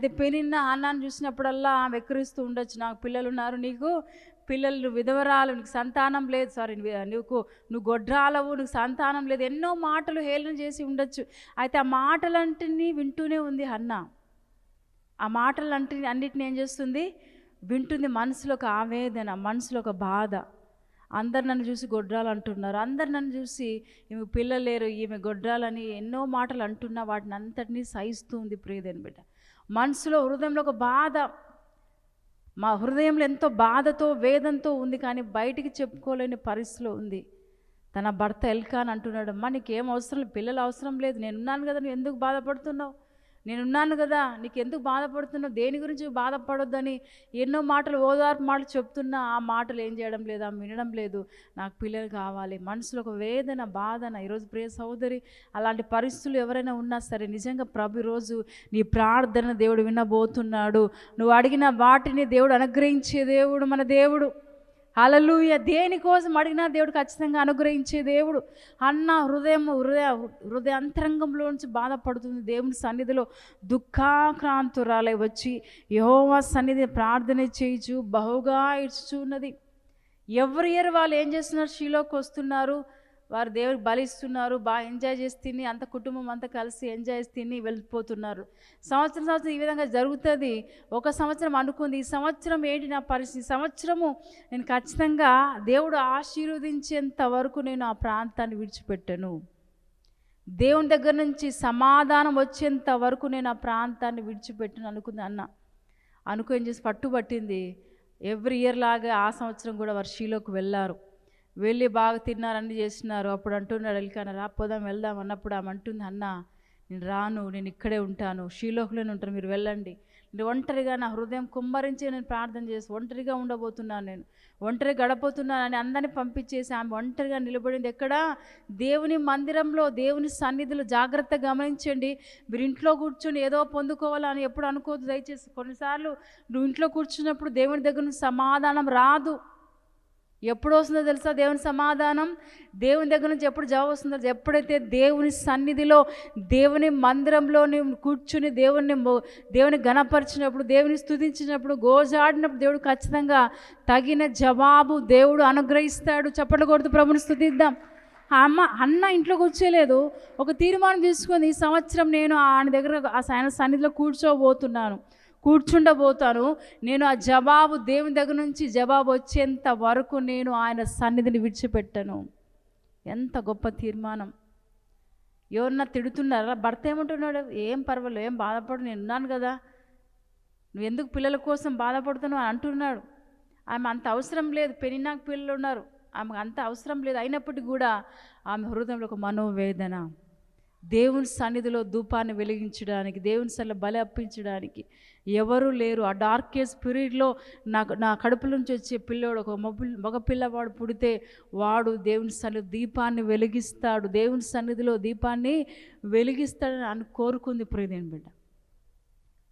అయితే పెనిన్న అన్నాన్ని చూసినప్పుడల్లా ఆమె వెక్కిరిస్తూ ఉండొచ్చు. నాకు పిల్లలు ఉన్నారు నీకు పిల్లలు విధవరాలు నీకు సంతానం లేదు. సారీ నీకు నువ్వు గొడ్రాలవు నీకు సంతానం లేదు. ఎన్నో మాటలు హేళన చేసి ఉండొచ్చు. అయితే ఆ మాటలంటిని వింటూనే ఉంది అన్న. ఆ మాటలంటి అన్నిటిని ఏం చేస్తుంది? వింటుంది మనసులో ఒక ఆవేదన మనసులో ఒక బాధ. అందరు నన్ను చూసి గొడ్రాలు అంటున్నారు. అందరు నన్ను చూసి ఈమె పిల్లలు లేరు ఈమె గొడ్రాలని ఎన్నో మాటలు అంటున్నా. వాటిని అంతటినీ సహిస్తూ ఉంది ప్రియదని బిడ్డ. మనసులో హృదయంలో ఒక బాధ. మా హృదయంలో ఎంతో బాధతో వేదంతో ఉంది కానీ బయటికి చెప్పుకోలేని పరిస్థితిలో ఉంది. తన భర్త ఎల్కాన్ అంటున్నాడు అమ్మా నీకేం అవసరం పిల్లలు అవసరం లేదు నేనున్నాను కదా నువ్వు ఎందుకు బాధపడుతున్నావు? నేనున్నాను కదా నీకు ఎందుకు బాధపడుతున్నావు? దేని గురించి బాధపడొద్దని ఎన్నో మాటలు ఓదార్పు మాటలు చెప్తున్నా ఆ మాటలు ఏం చేయడం లేదు వినడం లేదు. నాకు పిల్లలు కావాలి మనసులో ఒక వేదన బాధన. ఈరోజు ప్రియ సహోదరి అలాంటి పరిస్థితులు ఎవరైనా ఉన్నా సరే నిజంగా ప్రభు రోజు నీ ప్రార్థన దేవుడు వినబోతున్నాడు. నువ్వు అడిగిన వాటిని దేవుడు అనుగ్రహించే దేవుడు మన దేవుడు. అలలుయ దేనికోసం అడిగినా దేవుడు ఖచ్చితంగా అనుగ్రహించే దేవుడు. అన్న హృదయం హృదయ హృదయ అంతరంగంలో నుంచి బాధపడుతుంది. దేవుని సన్నిధిలో దుఃఖాక్రాంతురాలై వచ్చి యహోవా సన్నిధి ప్రార్థన చేయించు బహుగా ఇచ్చుచున్నది ఎవరి ఇయర్ వాళ్ళు ఏం చేస్తున్నారు? షీలోకి వస్తున్నారు. వారు దేవుడికి బలిస్తున్నారు బాగా ఎంజాయ్ చేసి తిని అంత కుటుంబం అంతా కలిసి ఎంజాయ్ చేసి తిని వెళ్ళిపోతున్నారు. సంవత్సరం సంవత్సరం ఈ విధంగా జరుగుతుంది. ఒక సంవత్సరం అనుకుంది ఈ సంవత్సరం ఏంటి నా పరిస్థితి? సంవత్సరము నేను ఖచ్చితంగా దేవుడు ఆశీర్వదించేంత వరకు నేను ఆ ప్రాంతాన్ని విడిచిపెట్టాను. దేవుని దగ్గర నుంచి సమాధానం వచ్చేంత వరకు నేను ఆ ప్రాంతాన్ని విడిచిపెట్టాను అనుకుంది అన్న. అనుకో ఏం చేసి పట్టుబట్టింది? ఎవ్రీ ఇయర్ లాగా ఆ సంవత్సరం కూడా వారు షీలోకి వెళ్ళారు. వెళ్ళి బాగా తిన్నారు అన్ని చేసినారు అప్పుడు అంటున్నాడు ఎల్కాన రాపోదాం వెళ్దాం అన్నప్పుడు ఆమె అంటుంది అన్న నేను రాను నేను ఇక్కడే ఉంటాను షీలోకులోనే ఉంటాను మీరు వెళ్ళండి. నేను ఒంటరిగా నా హృదయం కుమ్మరించి నేను ప్రార్థన చేసి ఒంటరిగా ఉండబోతున్నాను నేను. ఒంటరి గడపోతున్నాను అని అందరిని పంపించేసి ఆమె ఒంటరిగా నిలబడింది. ఎక్కడ? దేవుని మందిరంలో దేవుని సన్నిధిలో జాగ్రత్తగా గమనించండి. మీరు ఇంట్లో కూర్చొని ఏదో పొందుకోవాలని ఎప్పుడు అనుకోవద్దు. దయచేసి కొన్నిసార్లు నువ్వు ఇంట్లో కూర్చున్నప్పుడు దేవుని దగ్గర నుంచి సమాధానం రాదు. ఎప్పుడు వస్తుందో తెలుసా దేవుని సమాధానం? దేవుని దగ్గర నుంచి ఎప్పుడు జవాబు వస్తుందో ఎప్పుడైతే దేవుని సన్నిధిలో దేవుని మందిరంలో కూర్చుని దేవుని దేవుని గణపరిచినప్పుడు దేవుని స్తుతించినప్పుడు గోజాడినప్పుడు దేవుడు ఖచ్చితంగా తగిన జవాబు దేవుడు అనుగ్రహిస్తాడు. చప్పట్లు కొడుతూ ప్రభుని స్థుతిద్దాం ఆ అమ్మ అన్న ఇంట్లో కూర్చోలేదు. ఒక తీర్మానం తీసుకుంది ఈ సంవత్సరం నేను ఆయన దగ్గర ఆ ఆయన సన్నిధిలో కూర్చోబోతున్నాను. కూర్చుండబోతాను. నేను ఆ జవాబు దేవుని దగ్గర నుంచి జవాబు వచ్చేంత వరకు నేను ఆయన సన్నిధిని విడిచిపెట్టను. ఎంత గొప్ప తీర్మానం. ఎవరన్నా తిడుతున్నారా? భర్త ఏమంటున్నాడు? ఏం పర్వాలేదు ఏం బాధపడు నేను ఉన్నాను కదా. నువ్వు ఎందుకు పిల్లల కోసం బాధపడుతున్నావు? అని అంటున్నాడు. ఆమె అంత అవసరం లేదు పెనినాకు పిల్లలు ఉన్నారు. ఆమెకు అంత అవసరం లేదు. అయినప్పటికీ కూడా ఆమె హృదయంలో ఒక మనోవేదన. దేవుని సన్నిధిలో ధూపాన్ని వెలిగించడానికి దేవుని సన్నిధిలో బలి అప్పించడానికి ఎవరు లేరు. ఆ డార్కెస్ట్ పీరియడ్లో నాకు నా కడుపు నుంచి వచ్చే పిల్లోడు ఒక మగ మగ పిల్లవాడు పుడితే వాడు దేవుని సన్నిధి దీపాన్ని వెలిగిస్తాడు. దేవుని సన్నిధిలో దీపాన్ని వెలిగిస్తాడని అని కోరుకుంది ప్రియదేని బిడ్డ.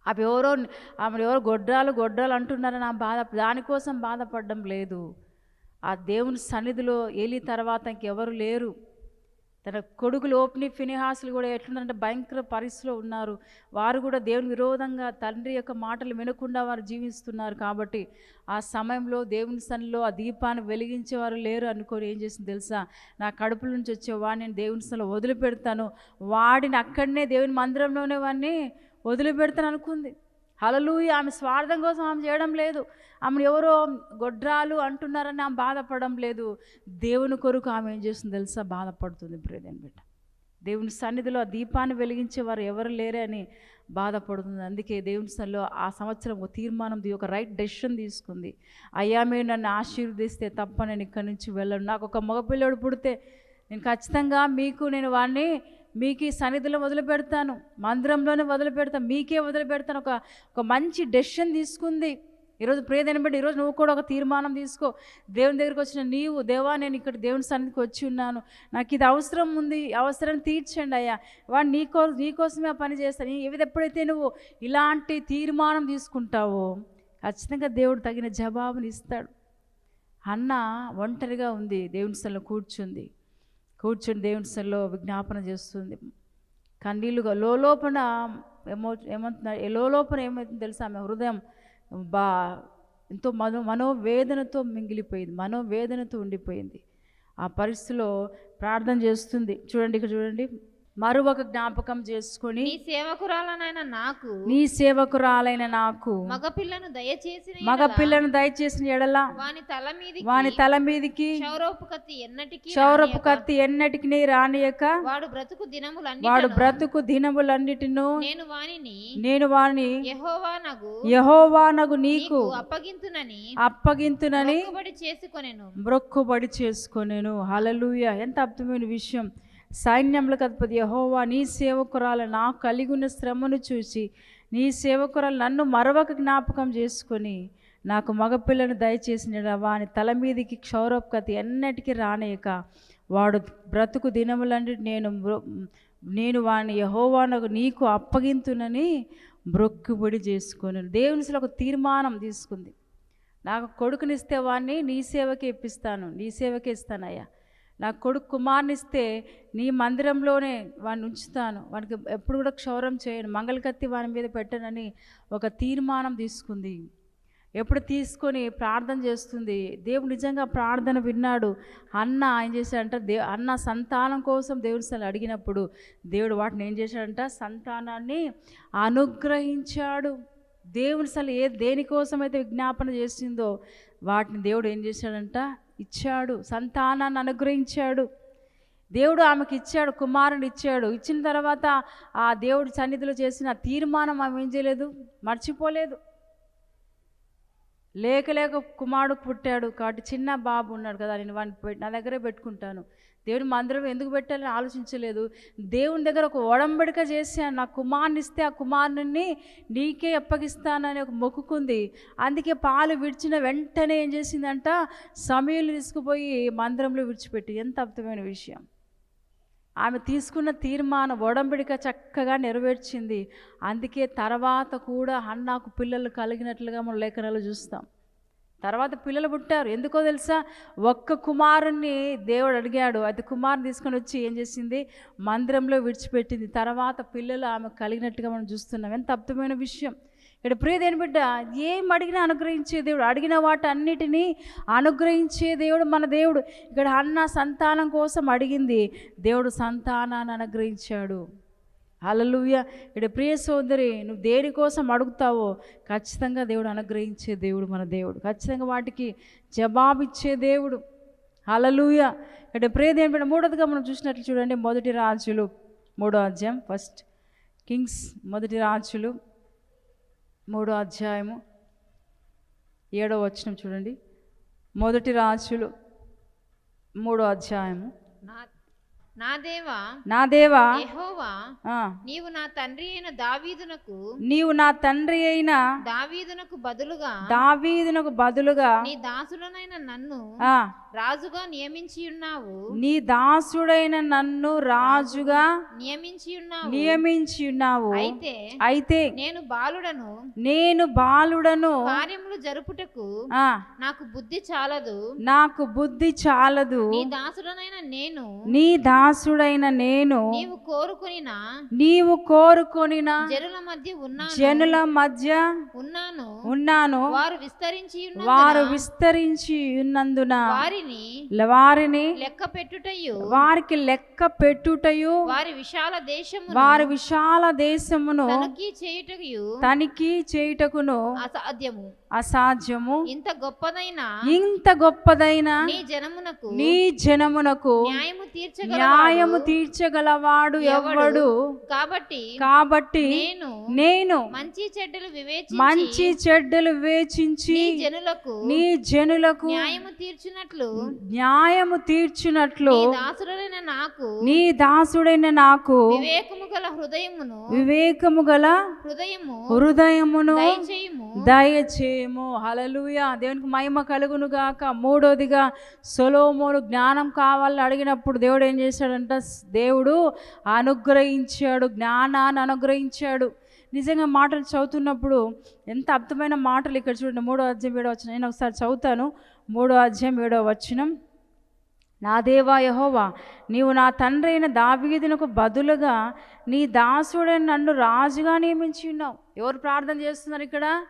అవి ఎవరో ఆమె ఎవరో గొడ్రాలు గొడ్రాలు అంటున్నారని ఆ బాధ దానికోసం బాధపడడం లేదు. ఆ దేవుని సన్నిధిలో ఏలి తర్వాత ఇంకెవరు లేరు. తన కొడుకులు ఓప్ని ఫినిహాసులు కూడా ఎట్లున్నారంటే భయంకర పరిస్థితిలో ఉన్నారు. వారు కూడా దేవుని విరోధంగా తండ్రి యొక్క మాటలు వినకుండా వారు జీవిస్తున్నారు కాబట్టి ఆ సమయంలో దేవుని సన్నిలో ఆ దీపాన్ని వెలిగించేవారు లేరు అనుకొని ఏం చేసింది తెలుసా? నా కడుపుల నుంచి వచ్చే వాడిని నేను దేవుని సన్నిలో వదిలిపెడతాను. వాడిని అక్కడనే దేవుని మందిరంలోనే వాడిని వదిలిపెడతాను అనుకుంది. హలలుయ ఆమె స్వార్థం కోసం ఆమె చేయడం లేదు. ఆమెను ఎవరో గొడ్రాలు అంటున్నారని ఆమె బాధపడడం లేదు. దేవుని కొరకు ఆమె ఏం చేస్తుంది తెలుసా? బాధపడుతుంది. బ్రేదన్ బిడ్డ. దేవుని సన్నిధిలో ఆ దీపాన్ని వెలిగించే వారు ఎవరు లేరే అని బాధపడుతుంది. అందుకే దేవుని సన్నిలో ఆ సంవత్సరం ఒక తీర్మానం ఒక రైట్ డెసిషన్ తీసుకుంది. అయ్యా మీరు నన్ను ఆశీర్వదిస్తే తప్ప నేను ఇక్కడి నుంచి వెళ్ళను. నాకు ఒక మగపిల్లడు పుడితే నేను ఖచ్చితంగా మీకు నేను వాడిని మీకు ఈ సన్నిధిలో వదిలిపెడతాను మందిరంలోనే వదిలిపెడతాను మీకే వదిలిపెడతాను ఒక ఒక మంచి డెసిషన్ తీసుకుంది. ఈరోజు ప్రియదని బట్టి ఈరోజు నువ్వు కూడా ఒక తీర్మానం తీసుకో. దేవుని దగ్గరికి వచ్చిన నీవు దేవా నేను ఇక్కడ దేవుని సన్నిధికి వచ్చి ఉన్నాను. నాకు ఇది అవసరం ఉంది. ఈ అవసరాన్ని తీర్చండి అయ్యా. వాడు నీకో నీకోసమే ఆ పని చేస్తాను ఏది ఎప్పుడైతే నువ్వు ఇలాంటి తీర్మానం తీసుకుంటావో ఖచ్చితంగా దేవుడు తగిన జవాబుని ఇస్తాడు. అన్న ఒంటరిగా ఉంది. దేవుని స్థలంలో కూర్చుంది. కూర్చుని దేవుని స్థలంలో విజ్ఞాపన చేస్తుంది. కన్నీళ్ళుగా లోపల ఏమో ఏమంటున్నారు ఎలో లోపల ఏమవుతుందో తెలుసా? ఆమె హృదయం బా ఎంతో మనో మనోవేదనతో మింగిలిపోయింది. మనోవేదనతో ఉండిపోయింది. ఆ పరిస్థితిలో ప్రార్థన చేస్తుంది. చూడండి ఇక్కడ చూడండి. మరొక జ్ఞాపకం చేసుకొని నీ సేవకురాలనైన నాకు నీ సేవకురాలైన నాకు మగపిల్లను దయచేసిన మగ పిల్లను దయచేసిన ఎడల వాని తల మీదికి వాని తల మీదికి క్షౌరపు కత్తి ఎన్నటికీ రానియక, కత్తి ఎన్నటికి రానియక వాడు బ్రతుకు దినములన్నీ వాడు బ్రతుకు దినములన్నిటిను నేను వానిని నేను వాని యెహోవా నగు యహోవానగు నీకు నీకు అప్పగింతునని అప్పగింతునని చేసుకొనెను. మ్రొక్కుబడి చేసుకొనేను. హలలుయ ఎంత అద్భుతమైన విషయం. సైన్యములకు అధిపతి యహోవా నీ సేవకురాలు నాకు కలిగి ఉన్న శ్రమను చూసి నీ సేవకురాలు నన్ను మరొక జ్ఞాపకం చేసుకొని నాకు మగపిల్లను దయచేసిన వాని తల మీదికి క్షౌరోపకత ఎన్నటికీ రానేయక. వాడు బ్రతుకు దినములంటే నేను నేను వాని యహోవానకు నీకు అప్పగింతునని మ్రొక్కుబడి చేసుకొని. దేవునిలో ఒక తీర్మానం తీసుకుంది. నాకు కొడుకునిస్తే వాడిని నీ సేవకే ఇప్పిస్తాను. నీ సేవకే ఇస్తానయ్యా. నా కొడుకు కుమార్నిస్తే నీ మందిరంలోనే వాడిని ఉంచుతాను. వానికి ఎప్పుడు కూడా క్షౌరం చేయను. మంగళకత్తి వాని మీద పెట్టనని ఒక తీర్మానం తీసుకుంది. ఎప్పుడు తీసుకొని ప్రార్థన చేస్తుంది. దేవుడు నిజంగా ప్రార్థన విన్నాడు. అన్న ఏం చేశాడంట దే అన్న సంతానం కోసం దేవుడి అసలు అడిగినప్పుడు దేవుడు వాటిని ఏం చేశాడంట? సంతానాన్ని అనుగ్రహించాడు. దేవుని సలు ఏ దేనికోసం అయితే విజ్ఞాపన చేసిందో వాటిని దేవుడు ఏం చేశాడంట? ఇచ్చాడు సంతానాన్ని అనుగ్రహించాడు. దేవుడు ఆమెకి ఇచ్చాడు కుమారుని ఇచ్చాడు. ఇచ్చిన తర్వాత ఆ దేవుడి సన్నిధిలో చేసిన తీర్మానం ఆమె ఏం చేయలేదు? మర్చిపోలేదు. లేక లేక కుమారుడు పుట్టాడు కాబట్టి చిన్న బాబు ఉన్నాడు కదా నేను వాడిని నా దగ్గరే పెట్టుకుంటాను. దేవుని మందిరం ఎందుకు పెట్టాలని ఆలోచించలేదు. దేవుని దగ్గర ఒక ఒడంబడిక చేశాను నా కుమారుని ఇస్తే ఆ కుమారుని నీకే అప్పగిస్తానని ఒక మొక్కుకుంది. అందుకే పాలు విడిచిన వెంటనే ఏం చేసిందంట? సమయంలో తీసుకుపోయి మందిరంలో విడిచిపెట్టి. ఎంత అద్భుతమైన విషయం. ఆమె తీసుకున్న తీర్మానం ఒడంబడిక చక్కగా నెరవేర్చింది. అందుకే తర్వాత కూడా అన్నాకు పిల్లలు కలిగినట్లుగా మనం లేఖనాలు చూస్తాం. తర్వాత పిల్లలు పుట్టారు. ఎందుకో తెలుసా? ఒక్క కుమారుణ్ణి దేవుడు అడిగాడు. అది కుమారుని తీసుకొని వచ్చి ఏం చేసింది? మందిరంలో విడిచిపెట్టింది. తర్వాత పిల్లలు ఆమె కలిగినట్టుగా మనం చూస్తున్నాం. ఎంత అద్భుతమైన విషయం. ఇక్కడ ప్రియదేని బిడ్డ ఏం అడిగినా అనుగ్రహించే దేవుడు అడిగిన వాటన్నిటినీ అనుగ్రహించే దేవుడు మన దేవుడు. ఇక్కడ అన్న సంతానం కోసం అడిగింది. దేవుడు సంతానాన్ని అనుగ్రహించాడు. హల్లెలూయ. ఇక్కడ ప్రియ సోదరి నువ్వు దేనికోసం అడుగుతావో ఖచ్చితంగా దేవుడు అనుగ్రహించే దేవుడు మన దేవుడు. ఖచ్చితంగా వాటికి జవాబిచ్చే దేవుడు. హల్లెలూయ. ఇక్కడ ప్రియ దేని మూడోదిగా మనం చూసినట్లు చూడండి మొదటి రాజులు మూడో అధ్యాయం ఫస్ట్ కింగ్స్ మొదటి రాజులు మూడో అధ్యాయము ఏడో వచనం చూడండి. మొదటి రాజులు మూడో అధ్యాయము. నా దేవా నా దేవా యెహోవా ఆ, నీవు నా తండ్రి అయిన దావీదునకు నీవు నా తండ్రి అయిన దావీదునకు బదులుగా దావీదునకు బదులుగా నీ దాసుడనైన నన్ను ఆ, రాజుగా నియమించి ఉన్నావు. నీ దాసుడైన నన్ను రాజుగా నియమించి ఉన్నావు. నియమించి ఉన్నావు. అయితే అయితే నేను బాలుడను నేను బాలుడను కార్యములు జరుపుటకు ఆ, నాకు బుద్ధి చాలదు. నాకు బుద్ధి చాలదు. నీ దాసుడనైన నేను నీ దాసుడైన నేను నీవు కోరుకునిన నీవు కోరుకొనిన జనుల మధ్య ఉన్నాను. జనుల మధ్య ఉన్నాను. ఉన్నాను. వారు విస్తరించి వారు విస్తరించి ఉన్నందున వారిని వారిని లెక్క పెట్టుటయు. వారికి లెక్క పెట్టుటయు. వారి విశాల దేశము వారి విశాల దేశమును తనకి చేయుటయు తనిఖీ చేయుటకును అసాధ్యము. అసాధ్యము? ఇంత గొప్పదైన? ఇంత గొప్పదైన? నీ జనమునకు? నీ జనమునకు న్యాయము తీర్చగలవాడు? న్యాయము తీర్చగలవాడు ఎవడు? కాబట్టి కాబట్టి నేను నేను మంచి చెడ్డలు వివేచించి మంచి చెడ్డలు వేచించి నీ జనులకు నీ జనులకు న్యాయము తీర్చున్నట్లు న్యాయము తీర్చునట్లు దాసుడైన నాకు నీ దాసుడైన నాకు వివేకము గల హృదయమును వివేకము గల హృదయము హృదయమును దయచేయము. దయచేయము. హలలుయ దేవునికి మహిమ కలుగును గాక. మూడోదిగా సొలోమోను జ్ఞానం కావాలని అడిగినప్పుడు దేవుడు ఏం చేశాడంట? దేవుడు అనుగ్రహించాడు. జ్ఞానాన్ని అనుగ్రహించాడు. నిజంగా మాటలు చదువుతున్నప్పుడు ఎంత అర్థమైన మాటలు ఇక్కడ చూడండి. మూడో అధ్యాయం ఏడో వచ్చిన నేను ఒకసారి చదువుతాను. మూడో అధ్యాయం ఏడో వచ్చినం నా దేవా యహోవా నీవు నా తండ్రి అయిన దావీదునకు బదులుగా నీ దాసుడని నన్ను రాజుగా నియమించి ఉన్నావు. ఎవరు ప్రార్థన చేస్తున్నారు ఇక్కడ?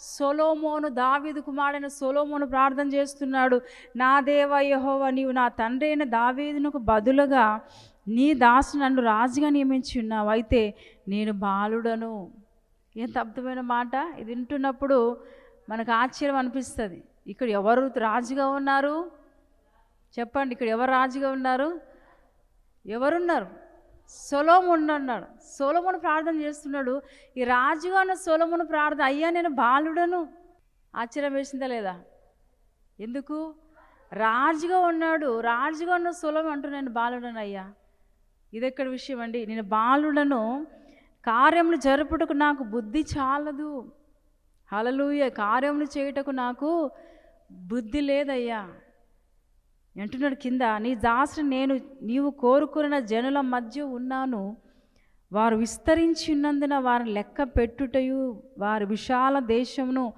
సొలోమోను దావీదు కుమారుడైన సొలోమోను ప్రార్థన చేస్తున్నాడు నా దేవ యహోవ నీవు నా తండ్రి అయిన దావీదునకు బదులుగా నీ దాసు నన్ను రాజుగా నియమించి ఉన్నావు. అయితే నేను బాలుడను. ఎంత అద్భుతమైన మాట? ఇది వింటున్నప్పుడు మనకు ఆశ్చర్యం అనిపిస్తుంది. ఇక్కడ ఎవరు రాజుగా ఉన్నారు? చెప్పండి ఇక్కడ ఎవరు రాజుగా ఉన్నారు? ఎవరున్నారు? సొలోమున్ ఉన్నాడు సోలోమును ప్రార్థన చేస్తున్నాడు. ఈ రాజుగా అన్న సోలోమును ప్రార్థన అయ్యా నేను బాలుడను. ఆశ్చర్యం వేసిందా లేదా? ఎందుకు? రాజుగా ఉన్నాడు. రాజుగా ఉన్న సొలోము అంటూ నేను బాలుడను అయ్యా. ఇదెక్కడ విషయం అండి. నేను బాలుడను. కార్యములు జరుపుటకు నాకు బుద్ధి చాలదు. హలలుయ కార్యములు చేయుటకు నాకు బుద్ధి లేదయ్యా. అంటున్నాడు కింద నీ దాసుని నేను నీవు కోరుకున్న జనుల మధ్య ఉన్నాను. వారు విస్తరించి ఉన్నందున వారిని లెక్క పెట్టుటయు వారి విశాల దేశమును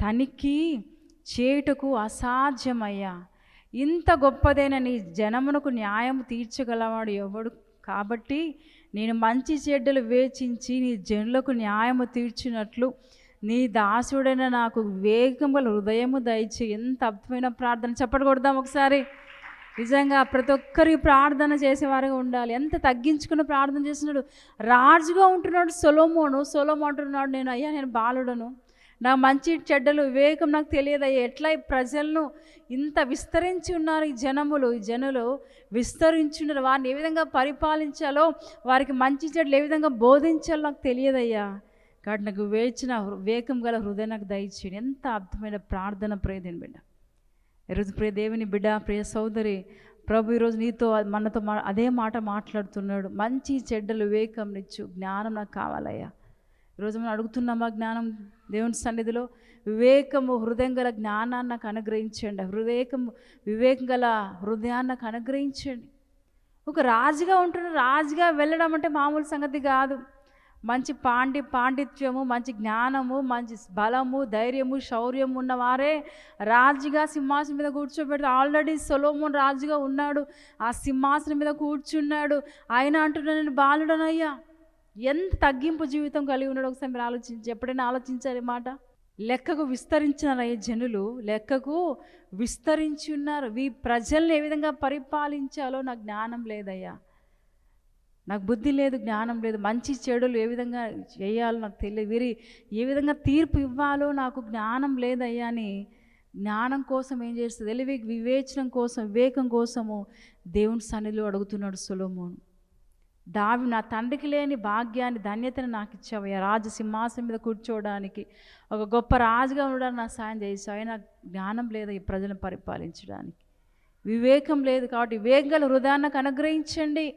తనిఖీ చేయుటకు అసాధ్యమయ్యా. ఇంత గొప్పదైన నీ జనమునకు న్యాయం తీర్చగలవాడు ఎవడు? కాబట్టి నేను మంచి చెడ్డలు వేచించి నీ జనులకు న్యాయము తీర్చినట్లు నీ దాసుడైన నాకు వేగం గల హృదయము దయచి ఎంత అద్భుతమైన ప్రార్థన. చెప్పడు ఒకసారి. నిజంగా ప్రతి ఒక్కరి ప్రార్థన చేసేవారుగా ఉండాలి. ఎంత తగ్గించుకుని ప్రార్థన చేస్తున్నాడు. రాజుగా ఉంటున్నాడు సొలోమోను. సొలోమో అంటున్నాడు నేను అయ్యా నేను బాలుడను. నా మంచి చెడ్డలు వివేకం నాకు తెలియదయ్యా ఎట్లా ఈ ప్రజలను ఇంత విస్తరించి ఉన్నారు ఈ జనములు? ఈ జనులు విస్తరించి ఉన్నారు వారిని ఏ విధంగా పరిపాలించాలో వారికి మంచి చెడ్డలు ఏ విధంగా బోధించాలో నాకు తెలియదయ్యా కాబట్టి నాకు వేచిన వివేకం గల హృదయం నాకు దయచేయండి ఎంత అర్థమైన ప్రార్థన ప్రేదేని బిడ్డ. ఈరోజు ప్రియ దేవుని బిడ్డ ప్రియ సోదరి ప్రభు ఈరోజు నీతో మనతో మా అదే మాట మాట్లాడుతున్నాడు. మంచి చెడ్డలు వివేకం నిచ్చు జ్ఞానం నాకు కావాలయ్యా. ఈరోజు మనం అడుగుతున్నామా జ్ఞానం? దేవుని సన్నిధిలో వివేకము హృదయం గల జ్ఞానాన్ని నాకు అనుగ్రహించండి. హృదయకము వివేకం గల హృదయాన్ని నాకు అనుగ్రహించండి. ఒక రాజుగా ఉంటున్న రాజుగా వెళ్ళడం అంటే మామూలు సంగతి కాదు. మంచి పాండి పాండిత్యము మంచి జ్ఞానము మంచి బలము ధైర్యము శౌర్యము ఉన్నవారే రాజుగా సింహాసనం మీద కూర్చోబెడితే ఆల్రెడీ సొలోమోన్ రాజుగా ఉన్నాడు. ఆ సింహాసనం మీద కూర్చున్నాడు. ఆయన అంటున్నాడు నేను బాలుడనయ్యా. ఎంత తగ్గింపు జీవితం కలిగి ఉన్నాడు ఒకసారి మీరు ఆలోచించి ఎప్పుడైనా ఆలోచించారు మాట? లెక్కకు విస్తరించినారయ్య జనులు. లెక్కకు విస్తరించి ఉన్నారు. ఈ ప్రజల్ని ఏ విధంగా పరిపాలించాలో నాకు జ్ఞానం లేదయ్యా. నాకు బుద్ధి లేదు జ్ఞానం లేదు మంచి చెడులు ఏ విధంగా చేయాలో నాకు తెలియదు. వీరి ఏ విధంగా తీర్పు ఇవ్వాలో నాకు జ్ఞానం లేదయ్యా అని జ్ఞానం కోసం ఏం చేస్తుంది? తెలివి వివేచనం కోసం వివేకం కోసము దేవుని సన్నిధిలో అడుగుతున్నాడు సొలోమోను. దావి నా తండ్రికి లేని భాగ్యాన్ని ధన్యతను నాకు ఇచ్చావయ్యా. రాజు సింహాసనం మీద కూర్చోవడానికి ఒక గొప్ప రాజుగా ఉండడానికి నాకు సాయం చేసావు. నాకు జ్ఞానం లేదు ఈ ప్రజలను పరిపాలించడానికి. వివేకం లేదు కాబట్టి వివేకం గల హృదయాన్ని అనుగ్రహించండి.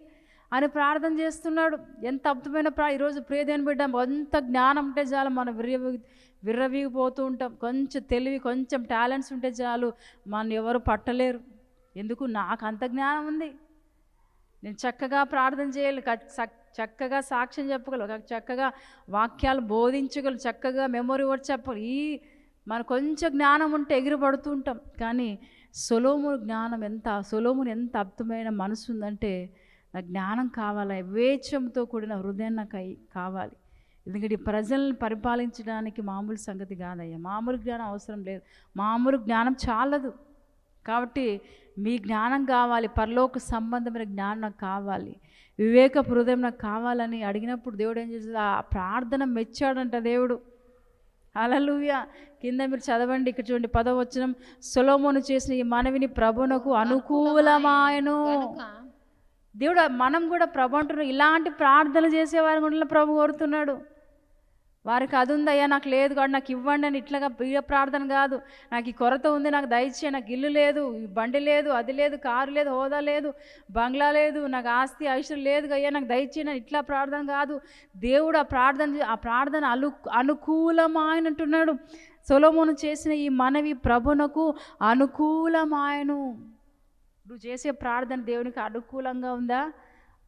అని ప్రార్థన చేస్తున్నాడు. ఎంత అద్భుతమైన ప్రా ఈరోజు ప్రియదేని బిడ్డ కొంత జ్ఞానం ఉంటే చాలు మనం విర్రవి విర్రవీగిపోతూ ఉంటాం. కొంచెం తెలివి కొంచెం టాలెంట్స్ ఉంటే చాలు మన ఎవరు పట్టలేరు. ఎందుకు? నాకు అంత జ్ఞానం ఉంది. నేను చక్కగా ప్రార్థన చేయాలి. చక్కగా సాక్ష్యం చెప్పగలను. చక్కగా వాక్యాలు బోధించగలను. చక్కగా మెమొరీ వర్డ్ చెప్పగలను. ఈ మన కొంచెం జ్ఞానం ఉంటే ఎగిరిపడుతూ ఉంటాం. కానీ సొలోము జ్ఞానం ఎంత సొలోముని ఎంత అద్భుతమైన మనసు ఉందంటే నాకు జ్ఞానం కావాలి? వివేచంతో కూడిన హృదయం నాకు అయి- కావాలి. ఎందుకంటే ప్రజలను ప్రజల్ని పరిపాలించడానికి మామూలు సంగతి కాదయ్యా. మామూలు జ్ఞానం అవసరం లేదు. మామూలు జ్ఞానం చాలదు. కాబట్టి మీ జ్ఞానం కావాలి. పరలోక సంబంధమైన జ్ఞానం నాకు కావాలి. వివేక హృదయం నాకు కావాలని అడిగినప్పుడు దేవుడు ఏం చేస్తుంది ఆ ప్రార్థన మెచ్చాడంట దేవుడు. అలలుయ కింద మీరు చదవండి. ఇక్కడ చూడండి. పదవచనం. సొలోమోను చేసిన ఈ మనవిని ప్రభునకు అనుకూలమాయను. దేవుడు మనం కూడా ప్రభు అంటున్నాడు ఇలాంటి ప్రార్థన చేసేవారు కూడా ప్రభు కోరుతున్నాడు. వారికి అది ఉందయ్యా నాకు లేదు కాదు నాకు ఇవ్వండి అని ఇట్లాగా ప్రియ ప్రార్థన కాదు. నాకు ఈ కొరత ఉంది నాకు దయచే నాకు ఇల్లు లేదు బండి లేదు అది లేదు కారు లేదు హోదా లేదు బంగ్లా లేదు నాకు ఆస్తి ఐశ్వర్యం లేదు అయ్యా నాకు దయచేయని ఇట్లా ప్రార్థన కాదు. దేవుడు ఆ ప్రార్థన ఆ ప్రార్థన అను అనుకూలమాయనంటున్నాడు. సొలోమోను చేసిన ఈ మనవి ప్రభునకు అనుకూలమాయను. నువ్వు చేసే ప్రార్థన దేవునికి అనుకూలంగా ఉందా?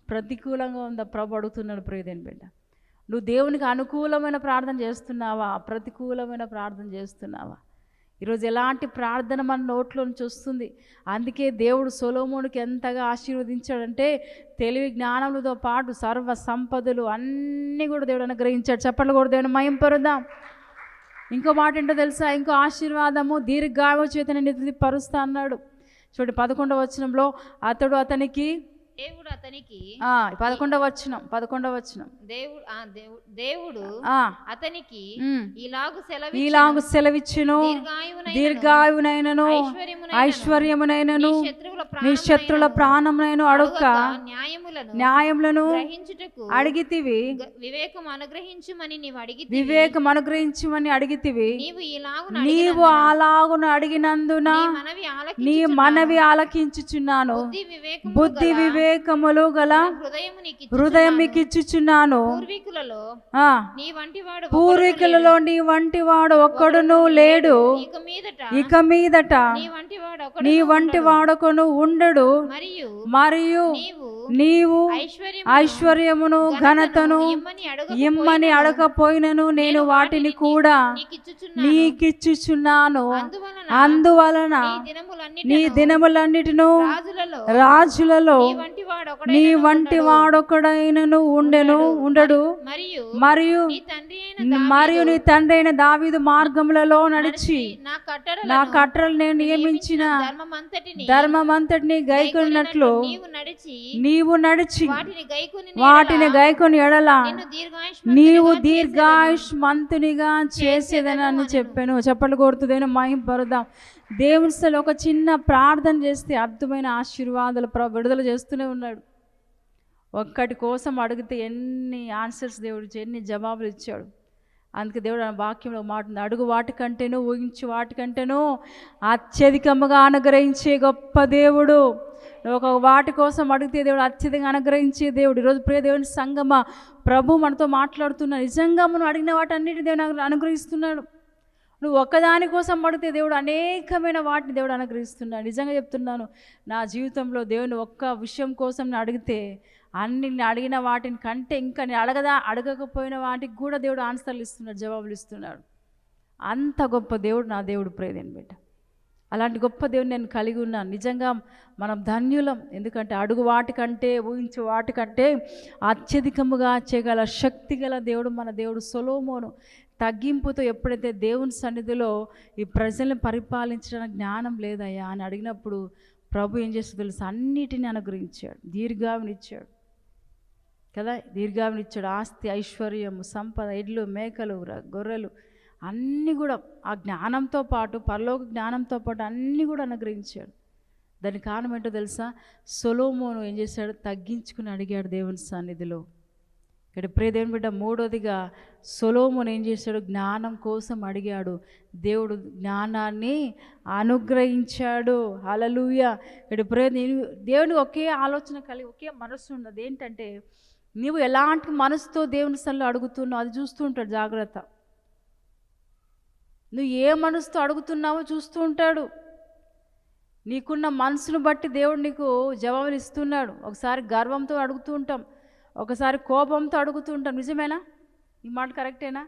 ప్రతికూలంగా ఉందా? ప్రభు అడుగుతున్నాడు ప్రియదేని బిడ్డ. నువ్వు దేవునికి అనుకూలమైన ప్రార్థన చేస్తున్నావా? ప్రతికూలమైన ప్రార్థన చేస్తున్నావా? ఈరోజు ఎలాంటి ప్రార్థన మన నోట్లో నుంచి వస్తుంది? అందుకే దేవుడు సొలోమోనికి ఎంతగా ఆశీర్వదించాడంటే తెలివి జ్ఞానములతో పాటు సర్వ సంపదలు అన్నీ కూడా దేవుడు అనుగ్రహించాడు. చెప్పలు కూడా దేవుని మయం పరుద్దాం ఇంకో మాట ఏంటో తెలుసా? ఇంకో ఆశీర్వాదము దీర్ఘాయు చేతని నిధి పరుస్తా అన్నాడు. చూడండి పదకొండవ వచనంలో అతడు అతనికి దేవుడు అతనికి ఆ, పదకొండవ వచనం పదకొండవ వచనం. దేవుడు దేవుడు అతనికి. ఇలాగు సెలవు ఈలాగు సెలవిచ్చును. దీర్ఘాయునైనను ఐశ్వర్యమునైనను. నీ శత్రుల ప్రాణమునైను అడుక్క. న్యాయములను న్యాయములను గ్రహించుటకు అడిగితివి. వివేకం అనుగ్రహించుమని నీవు అడిగి వివేకం అనుగ్రహించమని అడిగితివి. నీవు ఇలాగు నీవు అలాగును అడిగినందున నీ. మనవి ఆలకించుచున్నాను. బుద్ధి గల వివేకములు గల హృదయం మీకు ఇచ్చుచున్నాను పూర్వీకులలో ఆ. నీ వంటి వాడు పూర్వీకులలో నీ వంటి వాడు ఒక్కడును లేడు. ఇక మీదట ఇక మీదట నీ వంటి వాడు ఒకడు నీ వంటి వాడొకను ఉండడు. మరియు మరియు నీవు నీవు ఐశ్వర్యం ఐశ్వర్యమును ఘనతను ఇమ్మని అడుగ ఇమ్మని అడగపోయినను నేను వాటిని కూడా నీకిచ్చుచున్నా నీకిచ్చుచున్నాను. అందువలన నీ దినములన్నిటి నీ దినములన్నిటిను రాజులలో నీ వంటి నీ వాడొకడైనను ఉండెను ఉండడు. మరియు మరియు నీ తండ్రి అయిన నీ దావీదు మార్గములలో నడిచి నా నా కట్టలు నేను నియమించిన ధర్మమంతటిని గైకొన్నట్లు నడిచి నీవు నడిచి వాటిని గైకొని ఎడల. నీవు దీర్ఘాయుష్మంతునిగా చేసేదనని చెప్పాను. చెప్పలు కోరుతుందేనో మహిం పరుదాం దేవుని స్థలం ఒక చిన్న ప్రార్థన చేస్తే అద్భుతమైన ఆశీర్వాదాలు ప్ర విడుదల చేస్తూనే ఉన్నాడు. ఒక్కటి కోసం అడిగితే ఎన్ని ఆన్సర్స్ దేవుడు ఎన్ని జవాబులు ఇచ్చాడు. అందుకే దేవుడు ఆ వాక్యంలో మాట అడుగు వాటికంటేనో ఊహించి వాటికంటేనో అత్యధికముగా అనుగ్రహించే గొప్ప దేవుడు. నువ్వు ఒక వాటి కోసం అడిగితే దేవుడు అత్యధికంగా అనుగ్రహించే దేవుడు. ఈరోజు ప్రియ దేవుని సంగమ ప్రభు మనతో మాట్లాడుతున్నాడు నిజంగా మనం అడిగిన వాటన్నిటి దేవుడు అనుగ్రహిస్తున్నాడు. నువ్వు ఒక్కదాని కోసం అడిగితే దేవుడు అనేకమైన వాటిని దేవుడు అనుగ్రహిస్తున్నాడు. నిజంగా చెప్తున్నాను నా జీవితంలో దేవుని ఒక్క విషయం కోసం నేను అడిగితే అన్ని నేను అడిగిన వాటిని కంటే ఇంకా నేను అడగదా అడగకపోయిన వాటికి కూడా దేవుడు ఆన్సర్లు ఇస్తున్నాడు జవాబులు ఇస్తున్నాడు. అంత గొప్ప దేవుడు నా దేవుడు ప్రేదేని బిడ్డ. అలాంటి గొప్ప దేవుని నేను కలిగి ఉన్నాను. నిజంగా మనం ధన్యులం. ఎందుకంటే అడుగు వాటికంటే ఊహించే వాటికంటే అత్యధికముగా చేయగల శక్తి గల దేవుడు మన దేవుడు సొలోమోను. తగ్గింపుతో ఎప్పుడైతే దేవుని సన్నిధిలో ఈ ప్రజల్ని పరిపాలించడానికి జ్ఞానం లేదయ్యా అని అడిగినప్పుడు ప్రభు ఏం చేస్తే తెలుసు? అన్నిటిని అనుగ్రహించాడు. దీర్ఘావినిచ్చాడు కదా? దీర్ఘావినిచ్చాడు ఆస్తి ఐశ్వర్యము సంపద ఎడ్లు మేకలు గొర్రెలు అన్నీ కూడా ఆ జ్ఞానంతో పాటు పరలోక జ్ఞానంతో పాటు అన్నీ కూడా అనుగ్రహించాడు. దానికి కారణం ఏంటో తెలుసా? సొలోమోను ఏం చేశాడు? తగ్గించుకుని అడిగాడు దేవుని సన్నిధిలో. ఇక్కడ ప్రియదేవుని బిడ్డ మూడోదిగా సొలోమోను ఏం చేశాడు? జ్ఞానం కోసం అడిగాడు. దేవుడు జ్ఞానాన్ని అనుగ్రహించాడు. అలలుయ ఇక్కడ ప్రియ దేవుని ఒకే ఆలోచన కలిగి ఒకే మనస్సు ఉన్నది. ఏంటంటే నీవు ఎలాంటి మనసుతో దేవుని సన్నిలో అడుగుతున్నావు అది చూస్తూ ఉంటాడు జాగ్రత్త. నువ్వు ఏ మనసుతో అడుగుతున్నావో చూస్తూ ఉంటాడు. నీకున్న మనసును బట్టి దేవుడు నీకు జవాబులు ఇస్తున్నాడు. ఒకసారి గర్వంతో అడుగుతూ ఉంటాం. ఒకసారి కోపంతో అడుగుతూ ఉంటాం. నిజమేనా? ఈ మాట కరెక్టేనా?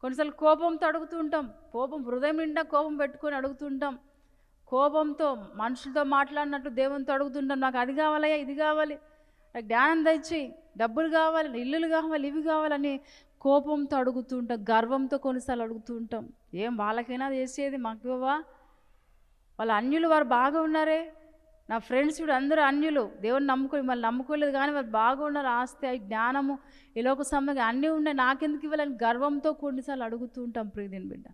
కొన్నిసార్లు కోపంతో అడుగుతూ ఉంటాం. కోపం హృదయం నిండా కోపం పెట్టుకొని అడుగుతుంటాం కోపంతో మనుషులతో మాట్లాడినట్టు దేవునితో అడుగుతుంటాం నాకు అది కావాలయ్యా ఇది కావాలి. నాకు జ్ఞానం తెచ్చి డబ్బులు కావాలి ఇల్లులు కావాలి ఇవి కావాలని కోపంతో అడుగుతూ ఉంటాం గర్వంతో కొన్నిసార్లు అడుగుతూ ఉంటాం. ఏం వాళ్ళకైనా చేసేది మాకు ఇవ్వవా? వాళ్ళ అన్యులు వారు బాగా ఉన్నారే. నా ఫ్రెండ్స్ కూడా అందరూ అన్యులు. దేవుని నమ్ముకొని మళ్ళీ నమ్ముకోలేదు కానీ వాళ్ళు బాగా ఉన్నారు. ఆస్తి ఆ జ్ఞానము ఈ లోక సంబంధంగా అన్నీ ఉన్నాయి. నాకెందుకు ఇవ్వాలని గర్వంతో కొన్నిసార్లు అడుగుతూ ఉంటాం ప్రియదిని బిడ్డ.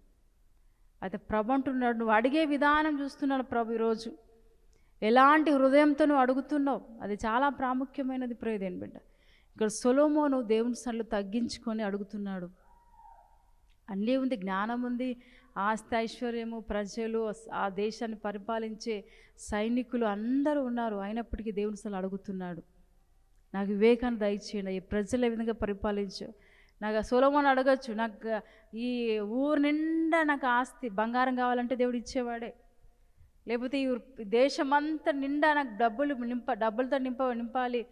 అయితే ప్రభు అంటున్నాడు నువ్వు అడిగే విధానం చూస్తున్నాడు ప్రభు ఈరోజు. ఎలాంటి హృదయంతో నువ్వు అడుగుతున్నావు? అది చాలా ప్రాముఖ్యమైనది ప్రియదేని బిడ్డ. ఇక్కడ సొలోమోను దేవుని సన్నిలో తగ్గించుకొని అడుగుతున్నాడు. అన్నీ ఉంది జ్ఞానం ఉంది ఆస్తి ఐశ్వర్యము ప్రజలు ఆ దేశాన్ని పరిపాలించే సైనికులు అందరూ ఉన్నారు. అయినప్పటికీ దేవుని సలు అడుగుతున్నాడు. నాకు వివేకాన్ని దయచేయండి ఈ ప్రజలు ఏ విధంగా పరిపాలించు? నాకు సొలమోన్ అడగచ్చు నాకు ఈ ఊరు నిండా నాకు ఆస్తి బంగారం కావాలంటే దేవుడు ఇచ్చేవాడే. లేకపోతే ఈ దేశమంతా నిండా నాకు డబ్బులు నింప డబ్బులతో నింప నింపాలి.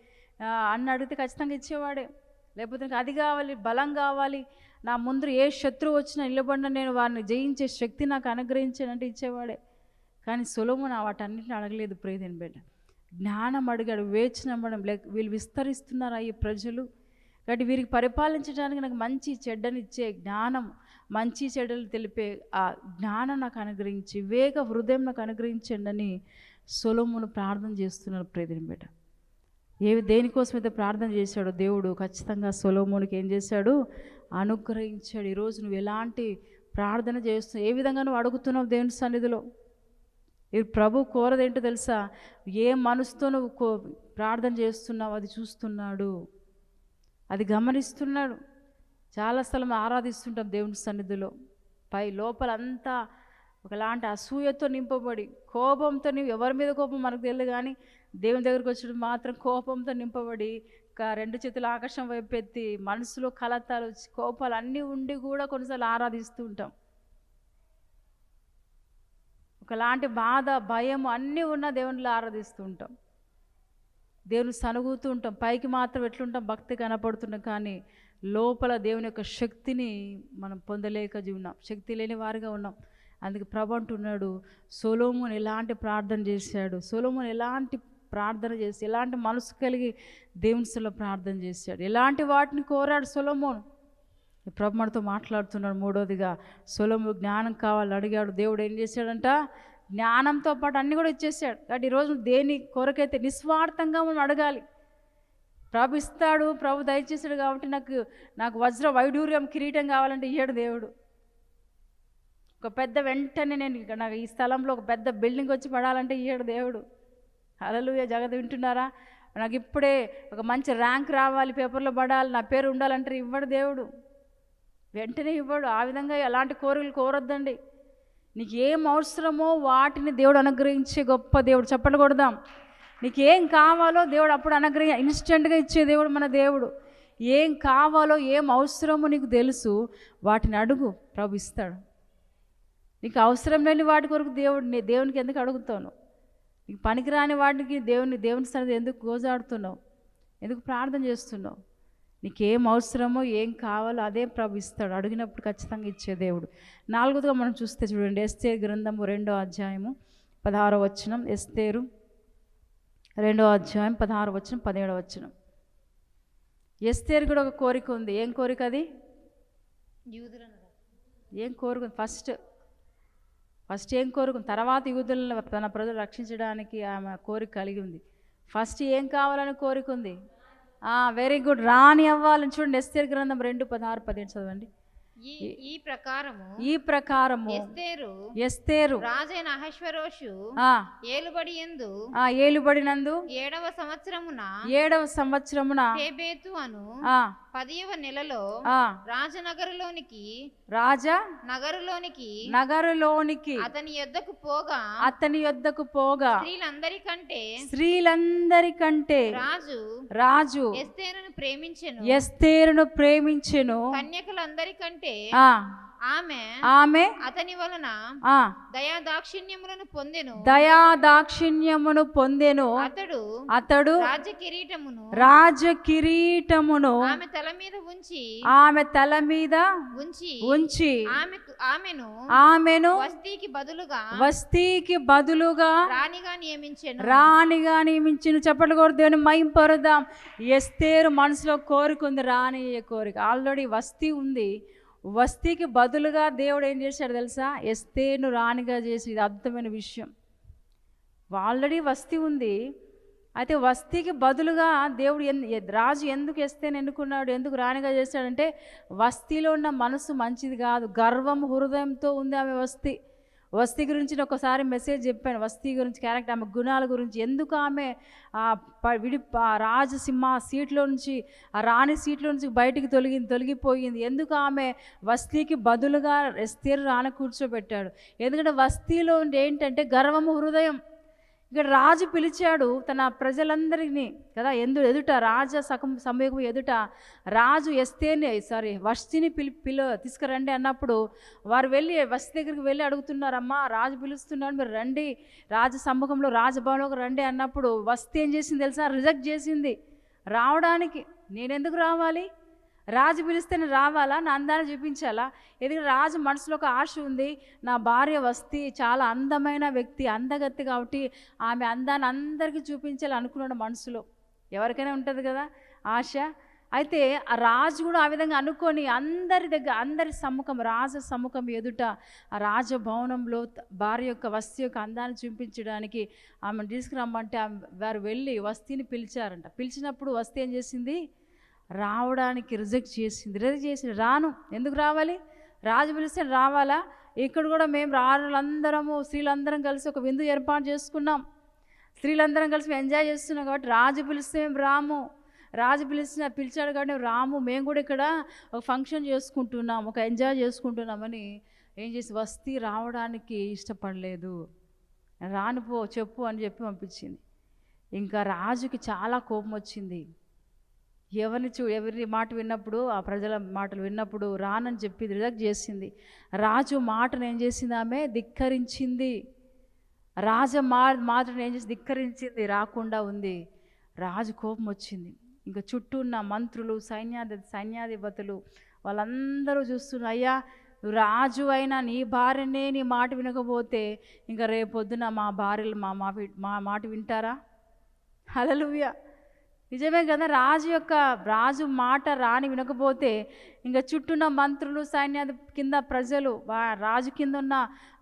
అన్న అడిగితే ఖచ్చితంగా ఇచ్చేవాడే. లేకపోతే నాకు అది కావాలి బలం కావాలి. నా ముందు ఏ శత్రువు వచ్చినా నిలబడిన నేను వారిని జయించే శక్తి నాకు అనుగ్రహించానంటే ఇచ్చేవాడే. కానీ సులభం వాటన్నిటిని అడగలేదు ప్రియదని బిడ్డ జ్ఞానం అడిగాడు వేచినమ్మడం లేక వీళ్ళు విస్తరిస్తున్నారా ఈ ప్రజలు? కాబట్టి వీరికి పరిపాలించడానికి నాకు మంచి చెడ్డనిచ్చే జ్ఞానం మంచి చెడ్డలు తెలిపే ఆ జ్ఞానం నాకు అనుగ్రహించి వేగ హృదయం నాకు అనుగ్రహించండి అని సొలోమును ప్రార్థన చేస్తున్నారు ప్రియదని బిడ్డ ఏ దేనికోసం అయితే ప్రార్థన చేశాడో దేవుడు ఖచ్చితంగా సొలోమోనికి ఏం చేశాడు? అనుగ్రహించాడు. ఈరోజు నువ్వు ఎలాంటి ప్రార్థన చేస్తున్నావు? ఏ విధంగా నువ్వు అడుగుతున్నావు దేవుని సన్నిధిలో? ఈ ప్రభు కోరదేంటో తెలుసా? ఏ మనసుతో నువ్వు కో ప్రార్థన చేస్తున్నావు? అది చూస్తున్నాడు. అది గమనిస్తున్నాడు. చాలా స్థలం ఆరాధిస్తుంటాం దేవుని సన్నిధిలో. పై లోపలంతా ఒకలాంటి అసూయతో నింపబడి కోపంతో నీవు ఎవరి మీద కోపం మనకు తెలియదు కానీ దేవుని దగ్గరికి వచ్చినప్పుడు మాత్రం కోపంతో నింపబడి రెండు చేతులు ఆకాశం వైపు ఎత్తి మనసులో కలతాలు వచ్చి కోపాలు అన్నీ ఉండి కూడా కొన్నిసార్లు ఆరాధిస్తూ ఉంటాం. ఒకలాంటి బాధ భయం అన్నీ ఉన్న దేవునిలో ఆరాధిస్తూ ఉంటాం. దేవుని సనుగుతూ ఉంటాం. పైకి మాత్రం ఎట్లుంటాం? భక్తి కనపడుతుంటాం కానీ లోపల దేవుని యొక్క శక్తిని మనం పొందలేక ఉన్నాం శక్తి లేని వారిగా ఉన్నాం. అందుకే ప్రభు అంటున్నాడు సొలోమున్ ఎలాంటి ప్రార్థన చేశాడు? సొలోమున్ ఎలాంటి ప్రార్థన చేసి ఎలాంటి మనసు కలిగి దేవునిలో ప్రార్థన చేశాడు. ఎలాంటి వాటిని కోరాడు సొలోమోన్? ఈ ప్రభు మనతో మాట్లాడుతున్నాడు మూడోదిగా. సొలము జ్ఞానం కావాలి అడిగాడు. దేవుడు ఏం చేశాడంట? జ్ఞానంతో పాటు అన్నీ కూడా ఇచ్చేసాడు కాబట్టి ఈరోజు దేని కొరకైతే నిస్వార్థంగా మనం అడగాలి. ప్రభు ఇస్తాడు ప్రభు దయచేసాడు కాబట్టి నాకు నాకు వజ్ర వైడూర్యం కిరీటం కావాలంటే ఇయ్యాడు దేవుడు. ఒక పెద్ద వెంటనే నేను నాకు ఈ స్థలంలో ఒక పెద్ద బిల్డింగ్ వచ్చి పడాలంటే ఇయ్యాడు దేవుడు. హలలుయ జగత్ వింటున్నారా? నాకు ఇప్పుడే ఒక మంచి ర్యాంక్ రావాలి పేపర్లో పడాలి నా పేరు ఉండాలంటే ఇవ్వడు దేవుడు. వెంటనే ఇవ్వడు. ఆ విధంగా ఎలాంటి కోరికలు కోరొద్దండి. నీకు ఏం అవసరమో వాటిని దేవుడు అనుగ్రహించే గొప్ప దేవుడు. చెప్పండి కొడదాం. నీకు ఏం కావాలో దేవుడు అప్పుడు అనుగ్రహ ఇన్స్టెంట్గా ఇచ్చే దేవుడు మన దేవుడు. ఏం కావాలో ఏం అవసరమో నీకు తెలుసు. వాటిని అడుగు. ప్రభు ఇస్తాడు. నీకు అవసరం లేని వాటి కొరకు దేవుడు దేవునికి ఎందుకు అడుగుతాను? నీకు పనికిరాని వాటికి దేవుని దేవుని సన్నిధి ఎందుకు గోజాడుతున్నావు? ఎందుకు ప్రార్థన చేస్తున్నావు? నీకేం అవసరమో ఏం కావాలో అదే ప్రభు ఇస్తాడు. అడిగినప్పుడు ఖచ్చితంగా ఇచ్చే దేవుడు. నాలుగోదిగా మనం చూస్తే చూడండి ఎస్తేరు గ్రంథము రెండో అధ్యాయము పదహారో వచనం. ఎస్తేరు రెండో అధ్యాయం పదహారు వచనం పదిహేడో వచనం. ఎస్తేరు కూడా ఒక కోరిక ఉంది. ఏం కోరిక అది? ఏం కోరుకుంది ఫస్ట్ ఫస్ట్ ఏం కోరుకుంది తర్వాత యూదులను తన ప్రజలు రక్షించడానికి ఆమె కోరిక కలిగి ఉంది. ఫస్ట్ ఏం కావాలని కోరుకుంది వెరీ గుడ్ రాణి అవ్వాలని చూడండి. ఎస్తేర్ గ్రంథం రెండు పదహారు పదిహేను చదవండి. ఈ ఈ ప్రకారము ఈ ప్రకారము ఎస్తేరు ఎస్తేరు రాజైన అహశ్వరోషు ఆ, ఏలుబడి ఎందు ఆ, ఏలుబడినందు ఏడవ సంవత్సరమున ఏడవ సంవత్సరమున తేబేతు అను ఆ, పదియవ నెలలో ఆ, రాజనగరులోనికి రాజా నగరులోనికి నగరులోనికి అతని యొద్దకు పోగా అతని యొద్దకు పోగా స్త్రీలందరికంటే స్త్రీలందరికంటే రాజు రాజు ఎస్తేరును ప్రేమించెను. ఎస్తేరును ప్రేమించెను. కన్యకలందరికంటే ఆ, ఆమె ఆమె అతని వలన ఆ. దయా దాక్షిణ్యములను పొందెను. దయా దాక్షిణ్యమును పొందెను. అతడు అతడు రాజ కిరీటమును రాజ కిరీటమును ఆమె తల మీద ఉంచి ఆమె తల మీద ఉంచి ఉంచి ఆమెకు ఆమెను ఆమెను వస్తీకి బదులుగా వస్తీకి బదులుగా రాణిగా నియమించెను. రాణిగా నియమించిన. చెప్పలు కూడా దేవుని మైంపరుదాం ఎస్తేరు మనసులో కోరికుంది రాణి కోరిక. ఆల్రెడీ వస్తీ ఉంది. వస్తీకి బదులుగా దేవుడు ఏం చేశాడు తెలుసా? ఎస్తేను రాణిగా చేసి ఇది అద్భుతమైన విషయం. ఆల్రెడీ వస్తీ ఉంది. అయితే వస్తీకి బదులుగా దేవుడు ఎందు రాజు ఎందుకు ఎస్తేను ఎన్నుకున్నాడు? ఎందుకు రాణిగా చేశాడంటే వస్తీలో ఉన్న మనసు మంచిది కాదు. గర్వం హృదయంతో ఉంది ఆమె వస్తీ. వస్తీ గురించి ఒకసారి మెసేజ్ చెప్పాను. వస్తీ గురించి క్యారెక్టర్ ఆమె గుణాల గురించి. ఎందుకు ఆమె విడి రాజసింహ సీట్లో నుంచి ఆ రాణి సీట్లో నుంచి బయటికి తొలగి తొలగిపోయింది. ఎందుకు ఆమె వస్తీకి బదులుగా ఎస్తేరు రాణ కూర్చోబెట్టాడు? ఎందుకంటే వస్తీలో ఉండే ఏంటంటే గర్వము హృదయం. ఇక్కడ రాజు పిలిచాడు తన ప్రజలందరినీ కదా ఎందు ఎదుట రాజ సకం సమయం ఎదుట రాజు ఎస్తేని సారీ వస్తిని పిలి పిలు తీసుకురండి అన్నప్పుడు వారు వెళ్ళి వస్తి దగ్గరికి వెళ్ళి అడుగుతున్నారమ్మా రాజు పిలుస్తున్నాడు మీరు రండి రాజ సమ్ముఖంలో రాజభవనంలోకి రండి అన్నప్పుడు వస్తి ఏం చేసింది తెలుసా? రిజెక్ట్ చేసింది. రావడానికి నేనెందుకు రావాలి? రాజు పిలిస్తేనే రావాలా? నా అందాన్ని చూపించాలా? ఎందుకంటే రాజు మనసులో ఒక ఆశ ఉంది. నా భార్య వస్తే చాలా అందమైన వ్యక్తి అందగత్తి కాబట్టి ఆమె అందాన్ని అందరికీ చూపించాలి అనుకున్నాడు మనసులో. ఎవరికైనా ఉంటుంది కదా ఆశ. అయితే ఆ రాజు కూడా ఆ విధంగా అనుకొని అందరి దగ్గర అందరి సమ్ముఖం రాజ సమ్ముఖం ఎదుట ఆ రాజభవనంలో భార్య యొక్క వస్తు యొక్క అందాన్ని చూపించడానికి ఆమెను తీసుకురమ్మంటే ఆమె వారు వెళ్ళి వస్తీని పిలిచారంట. పిలిచినప్పుడు వస్తీ ఏం చేసింది? రావడానికి రిజెక్ట్ చేసింది. రిజెక్ట్ చేసింది. రాను. ఎందుకు రావాలి? రాజు పిలిస్తే రావాలా? ఇక్కడ కూడా మేము రాళ్ళందరము స్త్రీలందరం కలిసి ఒక విందు ఏర్పాటు చేసుకున్నాం. స్త్రీలందరం కలిసి మేము ఎంజాయ్ చేస్తున్నాం కాబట్టి రాజు పిలిస్తే మేము రాము. రాజు పిలిచిన పిలిచాడు కాబట్టి రాము. మేము కూడా ఇక్కడ ఒక ఫంక్షన్ చేసుకుంటున్నాం ఒక ఎంజాయ్ చేసుకుంటున్నామని. ఏం చేసి వస్తీ రావడానికి ఇష్టపడలేదు. రానుపో చెప్పు అని చెప్పి పంపించింది. ఇంకా రాజుకి చాలా కోపం వచ్చింది. ఎవరిని చూ ఎవరి మాట విన్నప్పుడు ఆ ప్రజల మాటలు విన్నప్పుడు రానని చెప్పి రిజెక్ట్ చేసింది. రాజు మాటను ఏం చేసింది ఆమె? ధిక్కరించింది. రాజ మా మాటను ఏం చేసి ధిక్కరించింది? రాకుండా ఉంది. రాజు కోపం వచ్చింది. ఇంకా చుట్టూ ఉన్న మంత్రులు సైన్యాధి సైన్యాధిపతులు వాళ్ళందరూ చూస్తున్నారు. అయ్యా రాజు అయినా నీ భార్యనే నీ మాట వినకపోతే ఇంకా రేపొద్దున మా భార్యలు మా మా మా మాట వింటారా? హలలుయ నిజమే కదా రాజు యొక్క రాజు మాట రాని వినకపోతే ఇంకా చుట్టూన్న మంత్రులు సైన్యాది కింద ప్రజలు రాజు కింద ఉన్న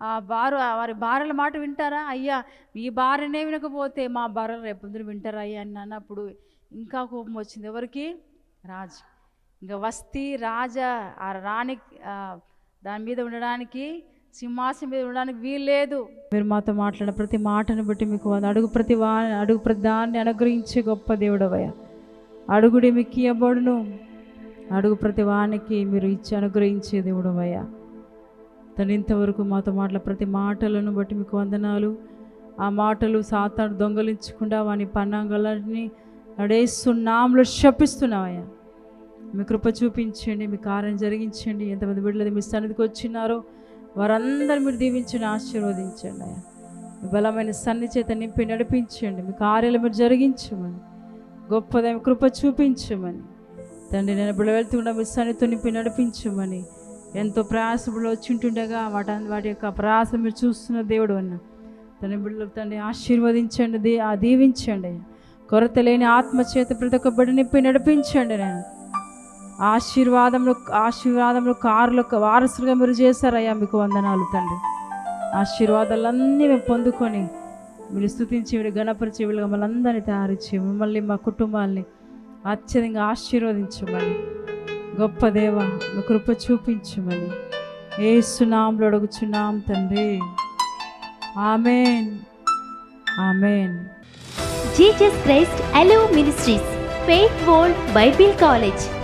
ఆ వారు వారి భార్యల మాట వింటారా? అయ్యా మీ భార్యనే వినకపోతే మా భార్యలు రేపొద్దున వింటారా? అయ్యా అని అన్నప్పుడు ఇంకా కోపం వచ్చింది. ఎవరికి? రాజు. ఇంకా వస్తీ రాజా ఆ రాణి దాని మీద ఉండడానికి సింహాసనం మీద ఉండడానికి వీల్లేదు మీరు మాతో మాట్లాడిన ప్రతి మాటను బట్టి మీకు అడుగు ప్రతి వా అడుగు ప్రతి దాన్ని అనుగ్రహించే గొప్ప దేవుడవయ్యా. అడుగుడి మీకు ఇవ్వబడును అడుగు ప్రతి వానికి మీరు ఇచ్చి అనుగ్రహించే దేవుడవయ్యా. తను ఇంతవరకు మాతో మాటల ప్రతి మాటలను బట్టి మీకు వందనాలు. ఆ మాటలు సాతాను దొంగలించకుండా వాని పన్నాంగాలన్నీ నడేస్తున్నాంలో శపిస్తున్నావయ్యా. మీ కృప చూపించండి మీ కార్యం జరిగించండి. ఎంతమంది బిడ్డలు మీ సన్నిధికి వచ్చినారో వారందరూ మీరు దీవించండి ఆశీర్వదించండి అయ్యా. మీ బలమైన సన్ని చేత నింపి నడిపించండి. మీ కార్యాలు మీరు జరిగించమని గొప్పదైన కృప చూపించమని తండ్రి నేను ఇప్పుడు వెళ్తుండా మీ సన్నితో నింపి నడిపించమని ఎంతో ప్రయాస వచ్చింటుండగా వాటి వాటి యొక్క ప్రయాస మీరు చూస్తున్న దేవుడు అన్న. తండ్రి బిడ్డలకు తండ్రి ఆశీర్వదించండి దీ ఆ దీవించండి కొరత లేని ఆత్మచేత ప్రతి ఒక్క బిడ్డ నింపి నడిపించండి నేను ఆశీర్వాదంలో ఆశీర్వాదంలో కారులో వారసులుగా మీరు చేశారయ్యా మీకు వందనాలు తండ్రి. ఆశీర్వాదాలన్నీ మేము పొందుకొని మీరు స్థుతించి మీరు గణపరిచి వీళ్ళు మమ్మల్ని అందరినీ తయారు చేయి. మిమ్మల్ని మా కుటుంబాల్ని అత్యధికంగా ఆశీర్వదించమని. గొప్ప దేవ మీ కృప చూపించమని. ఏ సునాంలో అడుగుచున్నాం తండ్రి. Amen. Amen. Jesus Christ allow ministries faith world bible college.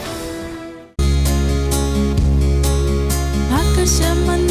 shut my